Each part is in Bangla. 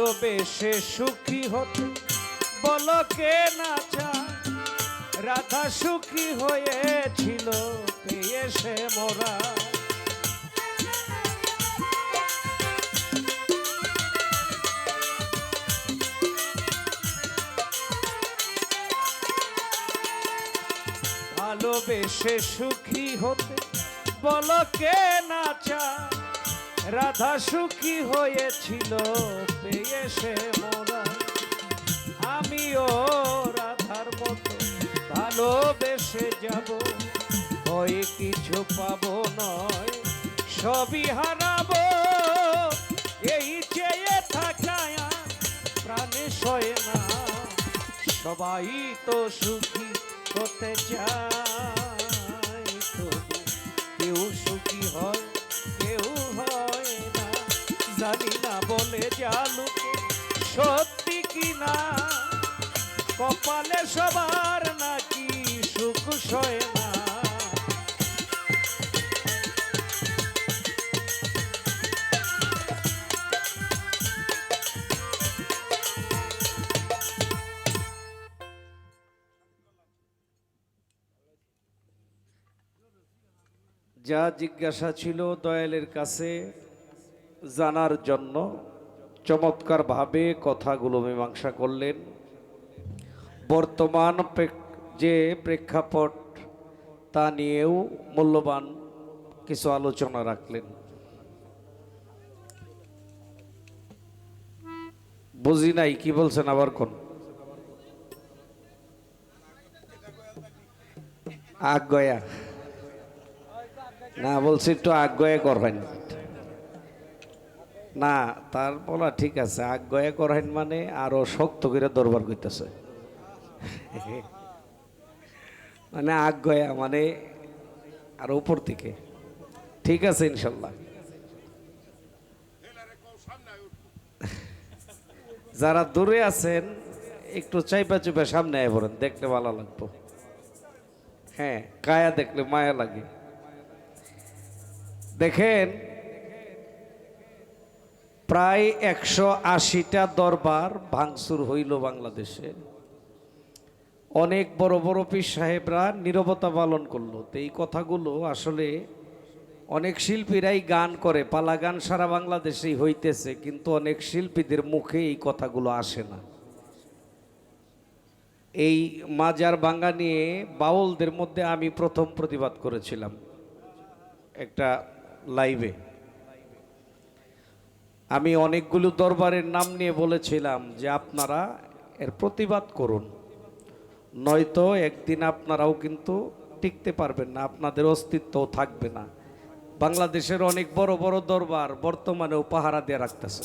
ভালোবেসে সুখী হতে বলো কে না চায়? রাধা সুখী হয়েছিল, পেয়ে সে মোরা। ভালোবেসে সুখী হতে বলো কে না চায়? রাধা সুখী হয়েছিল, পেয়ে সে মোরা আমিও রাধার মতো ভালোবেসে যাব। ওই কিছু পাব নয়, সবই হারাবো। এই চেয়ে থাকায় প্রাণে সয় না। সবাই তো সুখী হতে চায়। কেউ কপালে সবার নাকি সুখ সয় না। যা জিজ্ঞাসা ছিল দয়ালের কাছে জানার জন্য চমৎকারভাবে কথাগুলো মীমাংসা করলেন। বর্তমান যে প্রেক্ষাপট তা নিয়েও মূল্যবান কিছু আলোচনা রাখলেন। বুঝি নাই, কি বলছেন আবার কোন? আজ্ঞয়া না, বলছি একটু আজ্ঞয়া করবেন না, তার বলা ঠিক আছে আজ্ঞয়া করেন মানে আরও শক্ত করে দরবার করতেছে মানে আজ্ঞয়া মানে আরও উপর থেকে ঠিক আছে, ইনশাল্লাহ। যারা দূরে আছেন, একটু চাইপা চুপা সামনে আয় পড়েন, দেখলে ভালো লাগবো। হ্যাঁ কায়া দেখলে মায়া লাগে। দেখেন, প্রায় একশো আশিটা দরবার ভাঙচুর হইল বাংলাদেশে। অনেক বড় বড় পীর সাহেবরা নীরবতা পালন করল। তো এই কথাগুলো আসলে অনেক শিল্পীরাই গান করে পালা গান সারা বাংলাদেশেই হইতেছে, কিন্তু অনেক শিল্পীদের মুখে এই কথাগুলো আসে না। এই মাজার বাঙ্গা নিয়ে বাউলদের মধ্যে আমি প্রথম প্রতিবাদ করেছিলাম একটা লাইভে আমি অনেকগুলো দরবারের নাম নিয়ে বলেছিলাম যে আপনারা এর প্রতিবাদ করুন। নয়তো একদিন আপনারাও কিন্তু টিকতে পারবেন না, আপনাদের অস্তিত্ব থাকবে না। বাংলাদেশের অনেক বড় বড় দরবার বর্তমানেও পাহারা দিয়ে রাখতেছে।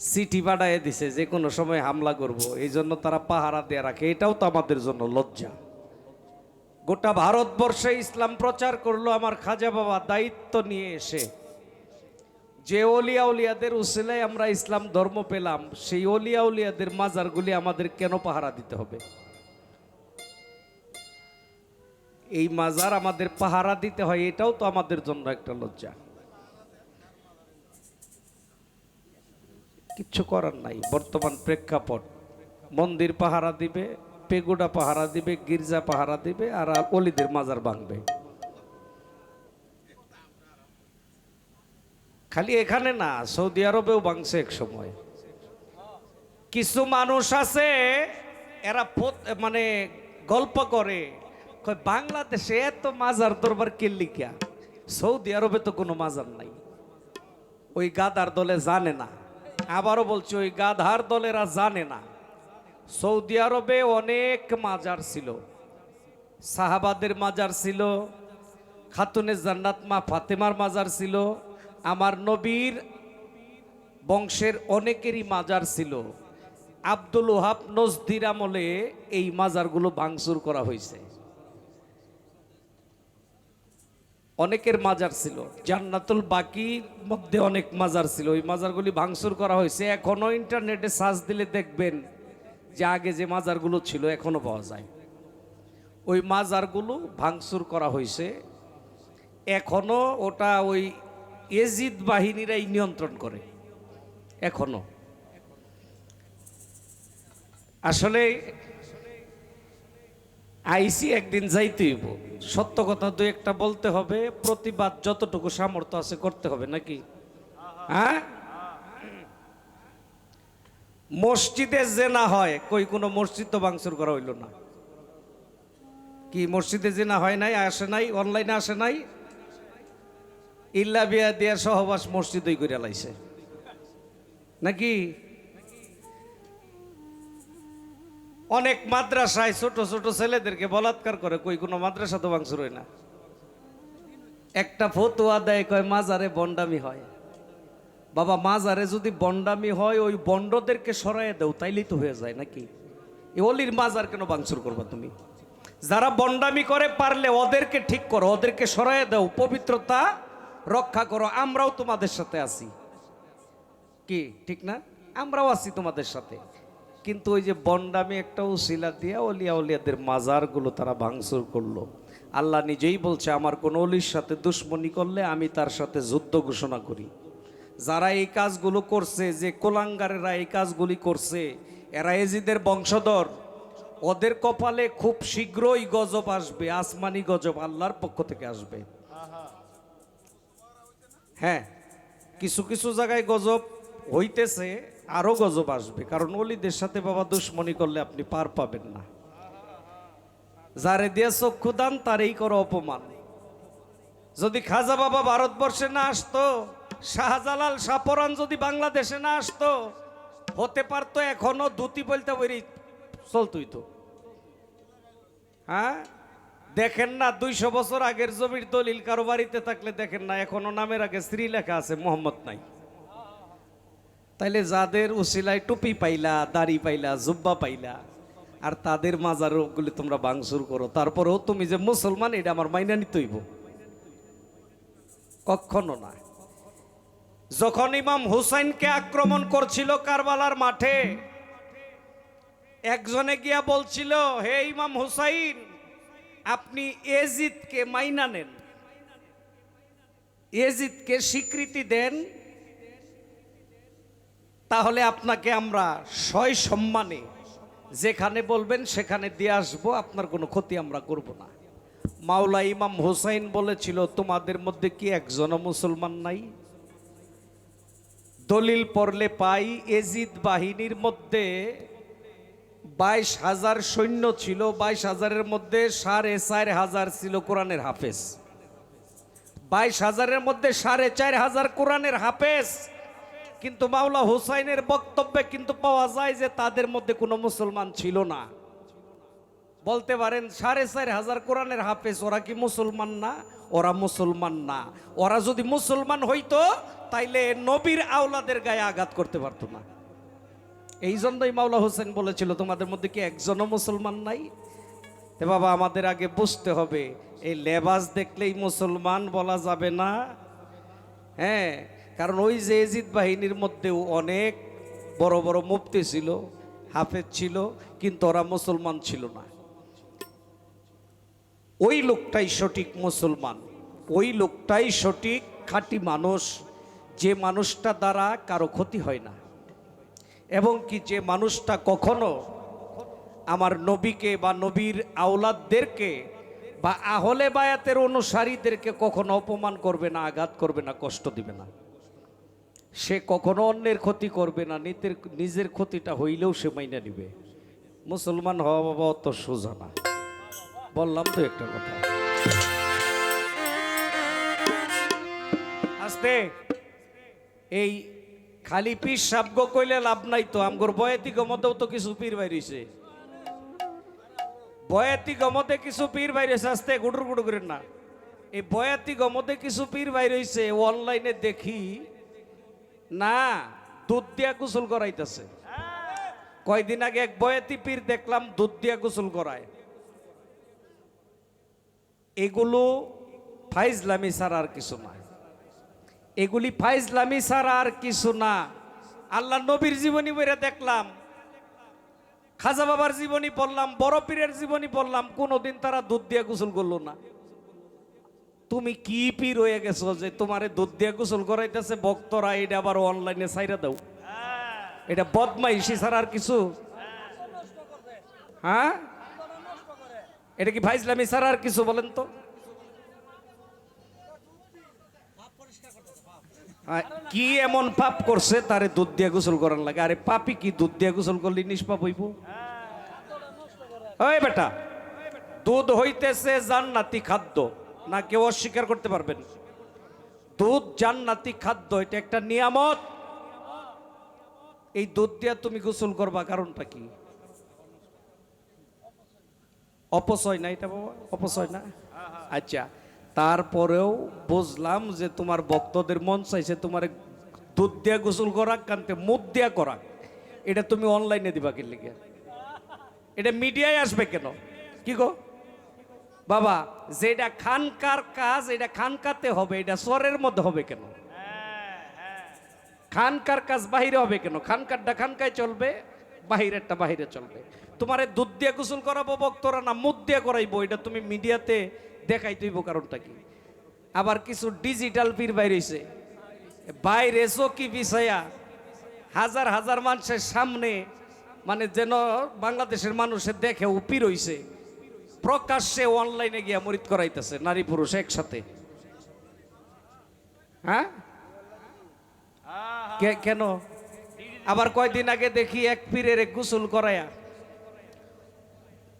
সিটি বাড়ায় দিছে, যে কোনো সময় হামলা করব, এই জন্য তারা পাহারা দিয়ে রাখে। এটাও তো আমাদের জন্য লজ্জা। গোটা ভারতবর্ষে ইসলাম প্রচার করল আমার খাজা বাবা, দায়িত্ব নিয়ে এসে। যে অলিয়া উলিয়াদের উসিলায় আমরা ইসলাম ধর্ম পেলাম, সেই অলিয়া উলিয়াদের মাজারগুলি আমাদের কেন পাহারা দিতে হবে? এই মাজার আমাদের পাহারা দিতে হয়, এটাও তো আমাদের জন্য একটা লজ্জা। কিচ্ছু করার নাই, বর্তমান প্রেক্ষাপট। মন্দির পাহারা দিবে, পেগুডা পাহারা দিবে, গির্জা পাহারা দিবে, আর অলিদের মাজার ভাঙবে। খালি এখানে না, সৌদি আরবেও ভাঙছে এক সময়। কিছু মানুষ আছে, এরা মানে গল্প করে বাংলাদেশে এত মাজার দরবার কিল্লিকা সৌদি আরবে তো কোনো মাজার নাই। ওই গাদার দলে জানে না। আবারও বলছি, ওই গাধার দলেরা জানে না। সৌদি আরবে অনেক মাজার ছিল। সাহাবাদের মাজার ছিল, খাতুনের জান্নাত মা ফাতেমার মাজার ছিল। আমার নবীর বংশের অনেকেরই মাজার ছিল। আব্দুল ওহাব নজদির আমলে এই মাজারগুলো ভাঙচুর করা হয়েছে। অনেকের মাজার ছিল। জান্নাতুল বাকির মধ্যে অনেক মাজার ছিল। ওই মাজারগুলি ভাঙচুর করা হয়েছে। এখনও ইন্টারনেটে সার্চ দিলে দেখবেন যে আগে যে মাজারগুলো ছিল এখনও পাওয়া যায়। ওই মাজারগুলো ভাঙচুর করা হয়েছে। এখনও ওটা ওই এজিদ বাহিনীরাই নিয়ন্ত্রণ করে, এখনও। আসলে আইসি একদিন যাইতে হইব। সত্য কথা দুই একটা বলতে হবে, প্রতিবাদ যতটুকু সামর্থ্য আছে করতে হবে, নাকি? হ্যাঁ? মসজিদে যে না হয়, কই কোনো মসজিদ তো ভাঙচুর করা হইল না। কি মসজিদে যে না হয় নাই, আসে নাই অনলাইনে আসে নাই? ইল্লা বিয়া দিয়া সহবাস মসজিদই করে লাইছে। নাকি? অনেক মাদ্রাসায় ছোট ছোট ছেলেদেরকে বলাৎকার করে, কই, কোনো মাদ্রাসা তো ভাঙচুর হয় না। একটা ফতুয়া দেয়, কয়, মাজারে বন্ডামি হয়। বাবা, মাজারে যদি বন্ডামি হয়, ওই বন্ডদেরকে সরাইয়া দেও, তাইলেই তো হয়ে যায় নাকি? অলির মাজার কেন ভাঙচুর করবা তুমি? যারা বন্ডামি করে, পারলে ওদেরকে ঠিক করো, ওদেরকে সরাইয়া দাও, পবিত্রতা রক্ষা করো, আমরাও তোমাদের সাথে আছি। কি, ঠিক না? আমরাও আছি তোমাদের সাথে। কিন্তু ওই যে বন্ডামি একটা উসিলা দিয়া অলিয়া অলিয়াদের মাজারগুলো তারা ভাঙচুর করল। আল্লাহ নিজেই বলছে, আমার কোন অলির সাথে দুশ্মনী করলে আমি তার সাথে যুদ্ধ ঘোষণা করি। যারা এই কাজগুলো করছে, যে কোলাঙ্গারেরা এই কাজগুলি করছে, এরা এজিদের বংশধর। ওদের কপালে খুব শীঘ্রই গজব আসবে, আসমানি গজব আল্লাহর পক্ষ থেকে আসবে। হ্যাঁ কিছু কিছু জায়গায় গজব হইতেছে, আরও গজব আসবে। কারণ অলিদের সাথে বাবা দুশ্মনী করলে আপনি পার পাবেন না। যারে দিয়ে চক্ষু দান, তারই করো অপমান। যদি খাজা বাবা ভারতবর্ষে না আসতো, শাহজালাল সাপরান যদি বাংলাদেশে না আসতো, হতে পারতো এখনও ধুতি বলতে বলি চলতই তো হ্যাঁ? দেখেন না, দুইশো বছর আগের জমির দলিল কারও বাড়িতে থাকলে দেখেন না, এখনও নামের আগে স্ত্রী লেখা আছে, মোহাম্মদ নাই। তাইলে যাদের উসিলায় টুপি পাইলা, দাড়ি পাইলা, জুব্বা পাইলা, আর তাদের মাজার গুলি তোমরা ভাঙচুর করো, তারপরেও তুমি যে মুসলমান, এটা আমার মাইনা নিতেইব কখনো না। যখন ইমাম হুসাইনকে আক্রমণ করছিল কারবালার মাঠে, একজনে গিয়া বলছিল, হে ইমাম হুসাইন আপনি এজিদকে মাইনা নেন। এজিদকে স্বীকৃতি দেন। তাহলে আপনাকে আমরা সয় সম্মানে যেখানে বলবেন সেখানে দিয়ে আসব, আপনার কোনো ক্ষতি আমরা করব না। মাওলা ইমাম হুসাইন বলেছিল, তোমাদের মধ্যে কি একজনও মুসলমান নাই? দলিল পড়লে পাই, এজিদ বাহিনীর মধ্যে বাইশ হাজার সৈন্য ছিল, বাইশ হাজারের মধ্যে সাড়ে চার হাজার ছিল কোরআনের হাফেজ। বাইশ হাজারের মধ্যে সাড়ে চার হাজার কোরআনের হাফেজ। কিন্তু মাওলা হুসাইনের বক্তব্যে কিন্তু পাওয়া যায় যে তাদের মধ্যে কোনো মুসলমান ছিল না। বলতে পারেন, সাড়ে চার হাজার কোরআনের হাফেজ, ওরা কি মুসলমান না? ওরা মুসলমান না। ওরা যদি মুসলমান হইতো, তাইলে নবীর আওলাদের গায়ে আঘাত করতে পারতো না। এই জন্যই মাওলা হোসেন বলেছিল, তোমাদের মধ্যে কি একজনও মুসলমান নাই? এ বাবা, আমাদের আগে বুঝতে হবে, এই লেবাস দেখলেই মুসলমান বলা যাবে না। হ্যাঁ কারণ ওই যে এজিদ বাহিনীর মধ্যেও অনেক বড় বড় মুফতি ছিল, হাফেজ ছিল, কিন্তু ওরা মুসলমান ছিল না। ওই লোকটাই সঠিক মুসলমান, ওই লোকটাই সঠিক খাঁটি মানুষ, যে মানুষটা দ্বারা কারও ক্ষতি হয় না। এবং কি যে মানুষটা কখনো আমার নবীকে বা নবীর আওলাদদেরকে বা আহলে বায়াতের অনুসারীদেরকে কখনো অপমান করবে না, আঘাত করবে না, কষ্ট দিবে না। সে কখনো অন্যের ক্ষতি করবে না, নিজের নিজের ক্ষতিটা হইলেও সে মাইনে নিবে। মুসলমান হওয়া বাবা অত সোজা না। বললাম তো একটা কথা। আস্তে। এই খালি পীর সাবগ কইলে লাভ নাই তো, আমগর বয়াতি গমতেও তো কিছু পীর বাইরেছে। বয়াতি গমতে কিছু পীর বাইরেছে, আস্তে গুডুর গুডু করেন না। এই বয়াতি গমতে কিছু পীর বাইরেছে অনলাইনে দেখি, না, দুধ দিয়া গোসল করাইতেছে। কয়দিন আগে এক বয়াতি পীর দেখলাম, দুধ দিয়া গোসল করায়। এগুলো ফাইজলামি ছাড়া আর কিছু না এগুলি ফাইজলামি ছাড়া আর কিছু না। আল্লাহ নবীর জীবনী বইরা দেখলাম। খাজা বাবার জীবনী পড়লাম, বড় পীরের জীবনী পড়লাম, কোনোদিন তারা দুধ দিয়ে গোসল করল না। তুমি কি পীর হয়ে গেছো যে তোমারে দুধ দিয়ে গোসল করাইতেছে? ভক্তরা এটা আবার অনলাইনে ছাইরা দাও। এটা বদমাইশি ছাড়া আর কিছু? হ্যাঁ? এটা কি ভাইসলামি ছাড়া আর কিছু বলেন তো? কি এমন পাপ করছে, তারে দুধ দিয়ে গোসল করার লাগে। আরে পাপি কি দুধ দিয়ে গোসল করলে নিষ্পাপ হইব? ওই বেটা, দুধ হইতেছে জান্নাতি খাদ্য। না, কেউ অস্বীকার করতে পারবেন। দুধ জান্নাতি খাদ্য, এটা একটা নিয়ামত। এই দুধ দিয়া তুমি গোসল করবা, কারণটা কি? অপচয় না এটা বাবা? অপচয় না? আচ্ছা। তারপরেও বুঝলাম যে তোমার ভক্তদের মন চাইছে তোমার দুধ দিয়া গোসল করাক, কানতে মুখ দিয়া করাক। এটা তুমি অনলাইনে দিবা কি লিখে এটা মিডিয়ায় আসবে কেন? কি গো? বাবা, যেটা খানকার কাজ, এটা খানকাতে হবে, এটা স্বরের মধ্যে হবে কেন? খানকার কাজ বাহিরে হবে কেন? খানকারটা খানকায় চলবে, বাহিরেরটা বাহিরে চলবে। তোমার দুধ দিয়ে গোসল করাবো বক্তরা না মুখ দিয়ে করাইবো, এটা তুমি মিডিয়াতে দেখাই তুইব কারণটা কি? আবার কিছু ডিজিটাল পীর বাইরেছে বাইরে চকি বিছায়া হাজার হাজার মানুষের সামনে মানে যেন বাংলাদেশের মানুষের দেখে উপি রইছে প্রকাশ্যে অনলাইনে গিয়া মরিত করাইতেছে, নারী পুরুষ একসাথে। হ্যাঁ? কেন? আবার কয়দিন আগে দেখি এক পীরের এক গোসল করায়া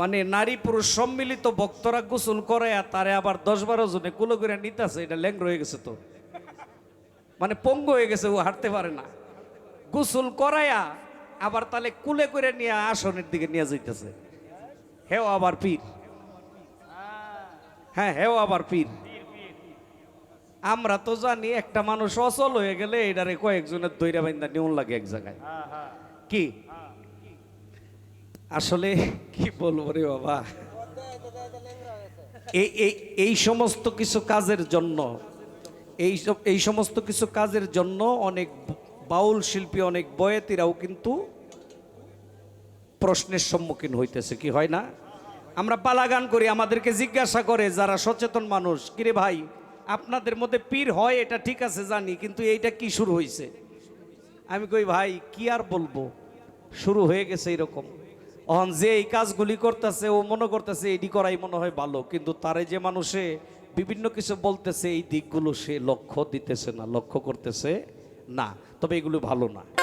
মানে নারী পুরুষ সম্মিলিত ভক্তরা গোসল করায়া তারে আবার দশ বারো জনে কুলো করে নিতেছে, এটা ল্যাংর হয়ে গেছে তো। মানে পঙ্গু হয়ে গেছে, ও হাঁটতে পারে না। গোসল করায়া আবার তাহলে কুলে করে নিয়ে আসনের দিকে নিয়ে যাইতেছে। হেও আবার পীর। হ্যাঁ হেও আবার পীর। আমরা তো জানি একটা মানুষ অচল হয়ে গেলে এটারে কয়েকজনের দৈরা বাইন্দা নিউন লাগে এক জায়গায়। কি? আসলে কি বলব রে বাবা? এই এই সমস্ত কিছু কাজের জন্য, এই এই সমস্ত কিছু কাজের জন্য অনেক বাউল শিল্পী, অনেক বয়েতিরাও কিন্তু প্রশ্নের সম্মুখীন হইতেছে, কি হয় না? আমরা পালাগান করি, আমাদেরকে জিজ্ঞাসা করে, যারা সচেতন মানুষ, কিরে ভাই, আপনাদের মধ্যে পীর হয়, এটা ঠিক আছে, জানি, কিন্তু এইটা কি শুরু হয়েছে আমি কই, ভাই, কি আর বলব? শুরু হয়ে গেছে এরকম। অহন যে এই কাজগুলি করতেছে, ও মনে করতেছে এটি করাই মনে হয় ভালো, কিন্তু তারে যে মানুষে বিভিন্ন কিছু বলতেছে, এই দিকগুলো সে লক্ষ্য দিতেছে না, লক্ষ্য করতেছে না। তবে এগুলো ভালো না।